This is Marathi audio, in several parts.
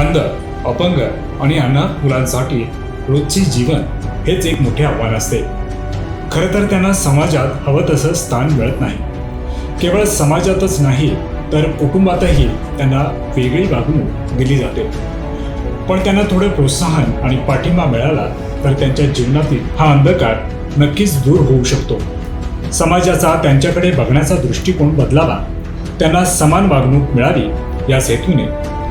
अंध अपंग आणि अनाथ मुलांसाठी रोजचे जीवन हेच एक मोठे आव्हान असते. खरं तर त्यांना समाजात हवं तसं स्थान मिळत नाही. केवळ समाजातच नाही तर कुटुंबातही त्यांना वेगळी वागणूक दिली जाते. पण त्यांना थोडं प्रोत्साहन आणि पाठिंबा मिळाला तर त्यांच्या जीवनातील हा अंधकार नक्कीच दूर होऊ शकतो. समाजाचा त्यांच्याकडे बघण्याचा दृष्टिकोन बदलावा त्यांना समान वागणूक मिळावी या हेतूने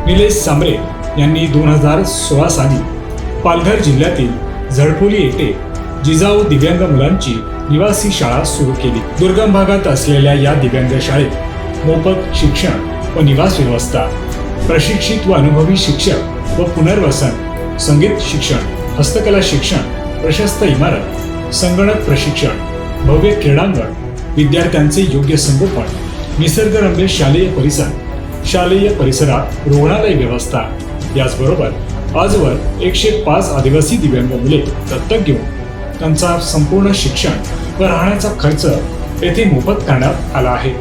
निलेश सांबरे यांनी दोन हजार सोळा साली पालघर जिल्ह्यातील झडपोली येथे जिजाऊ दिव्यांग मुलांची निवासी शाळा सुरू केली. दुर्गम भागात असलेल्या या दिव्यांग शाळेत मोफत शिक्षण व निवास व्यवस्था प्रशिक्षित व अनुभवी शिक्षक व पुनर्वसन संगीत शिक्षण हस्तकला शिक्षण प्रशस्त इमारत संगणक प्रशिक्षण भव्य क्रीडांगण विद्यार्थ्यांचे योग्य संगोपन निसर्गरम्य शालेय परिसर शालेय परिसरात रुग्णालय व्यवस्था. याचबरोबर आजवर एकशे पाच आदिवासी दिव्यांग मुले दत्तक घेऊन त्यांचा संपूर्ण शिक्षण व राहण्याचा खर्च येथे मोफत करण्यात आला आहे.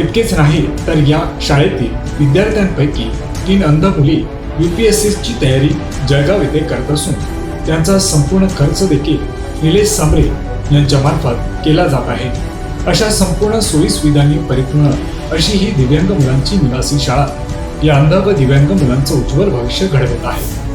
इतकेच नाही तर या शाळेतील विद्यार्थ्यांपैकी तीन अंध मुली यू पी एस ची तयारी जळगाव येथे करत असून त्यांचा संपूर्ण खर्च देखील निलेश सांबरे यांच्या मार्फत केला जात आहे. अशा संपूर्ण सोयी सुविधांनी परिपूर्ण अशी ही दिव्यांग मुलांची निवासी शाळा. या अंध व दिव्यांग मुलांचं उज्ज्वल भविष्य घडवत आहे.